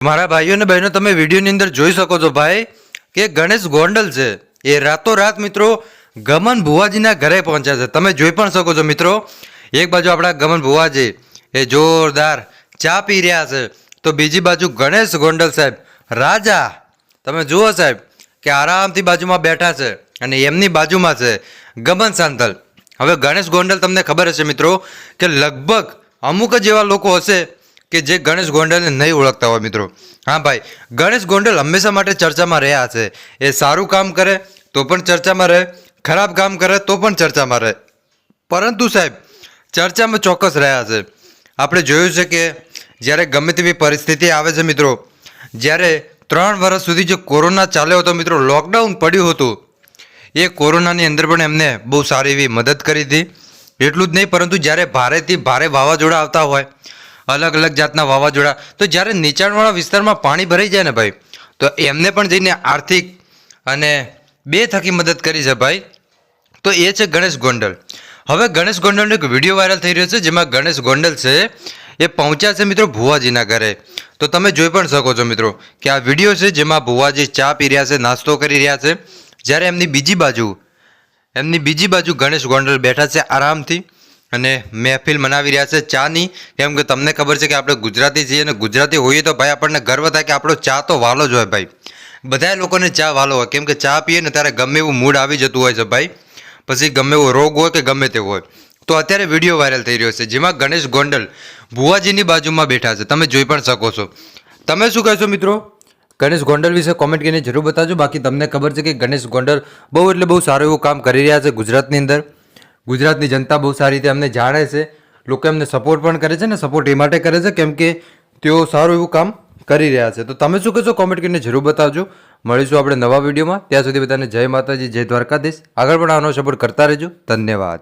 મારા ભાઈઓ અને બહેનો, તમે વિડીયોની અંદર જોઈ શકો છો ભાઈ કે ગણેશ ગોંડલ છે. એ રાતોરાત મિત્રો ગમન ભુવાજીના ઘરે પહોંચ્યા છે. તમે જોઈ પણ શકો છો મિત્રો. એક બાજુ આપણા ગમન ભુવાજી એ જોરદાર ચા પી રહ્યા છે. તો બીજી બાજુ ગણેશ ગોંડલ સાહેબ, રાજા. તમે જુઓ સાહેબ કે આરામથી બાજુમાં બેઠા છે અને એમની બાજુમાં છે ગમન સાંતલ. હવે ગણેશ ગોંડલ તમને ખબર હશે મિત્રો કે લગભગ અમુક જ એવા લોકો હશે કે જે ગણેશ ગોંડલને નહીં ઓળખતા હોય મિત્રો. હા ભાઈ, ગણેશ ગોંડલ હંમેશા માટે ચર્ચામાં રહ્યા છે. એ સારું કામ કરે તો પણ ચર્ચામાં રહે, ખરાબ કામ કરે તો પણ ચર્ચામાં રહે. પરંતુ સાહેબ, ચર્ચામાં ચોક્કસ રહ્યા છે. આપણે જોયું છે કે જ્યારે ગમે તેવી પરિસ્થિતિ આવે છે મિત્રો, જ્યારે ત્રણ વર્ષ સુધી જે કોરોના ચાલ્યો હતો મિત્રો, લોકડાઉન પડ્યું હતું, એ કોરોનાની અંદર પણ એમને બહુ સારી એવી મદદ કરી હતી. એટલું જ નહીં, પરંતુ જ્યારે ભારેથી ભારે વાવાઝોડા આવતા હોય અલગ અલગ જાતના વાવાઝોડા. તો જ્યારે નીચાણવાળા વિસ્તારમાં પાણી ભરાઈ જાય ને ભાઈ, તો એમને પણ જઈને આર્થિક અને બે થકી મદદ કરી છે ભાઈ. તો એ છે ગણેશ ગોંડલ. હવે ગણેશ ગોંડલનો એક વીડિયો વાયરલ થઈ રહ્યો છે, જેમાં ગણેશ ગોંડલ છે, એ પહોંચ્યા છે મિત્રો ભુવાજીના ઘરે. તો તમે જોઈ પણ શકો છો મિત્રો કે આ વીડિયો છે જેમાં ભુવાજી ચા પી રહ્યા છે, નાસ્તો કરી રહ્યા છે. જ્યારે એમની બીજી બાજુ, એમની બીજી બાજુ ગણેશ ગોંડલ બેઠા છે આરામથી. અને મહેફિલ મનાવી રહ્યા છે ચાની. કેમ કે તમને ખબર છે કે આપણે ગુજરાતી છીએ અને ગુજરાતી હોઈએ તો ભાઈ આપણને ગર્વ થાય કે આપણો ચા તો વાલો જ હોય ભાઈ. બધા લોકોને ચા વાલો હોય. કેમ કે ચા પીએ ને ત્યારે ગમે એવું મૂડ આવી જતું હોય છે ભાઈ. પછી ગમે એવો રોગ હોય કે ગમે તે હોય. તો અત્યારે વીડિયો વાયરલ થઈ રહ્યો છે. જેમાં ગણેશ ગોંડલ ભુવાજીની બાજુમાં બેઠા છે. તમે જોઈ પણ શકો છો. તમે શું કહેશો મિત્રો? ગણેશ ગોંડલ વિશે કોમેન્ટ કરીને જરૂર બતાવજો. બાકી તમને ખબર છે કે ગણેશ ગોંડલ બહુ એટલે બહુ સારું એવું કામ કરી રહ્યા છે ગુજરાતની અંદર. ગુજરાતની જનતા બહુ સારી રીતે અમને જાણે છે. લોકો એમને સપોર્ટ પણ કરે છે ને સપોર્ટ એ માટે કરે છે કેમ કે તેઓ સારું એવું કામ કરી રહ્યા છે. તો તમે શું કહેશો? કોમેન્ટ કરીને જરૂર બતાવજો. મળીશું આપણે નવા વિડીયોમાં. ત્યાં સુધી બધાને જય માતાજી, જય દ્વારકાધીશ. આગળ પણ આનો સપોર્ટ કરતા રહેજો. ધન્યવાદ.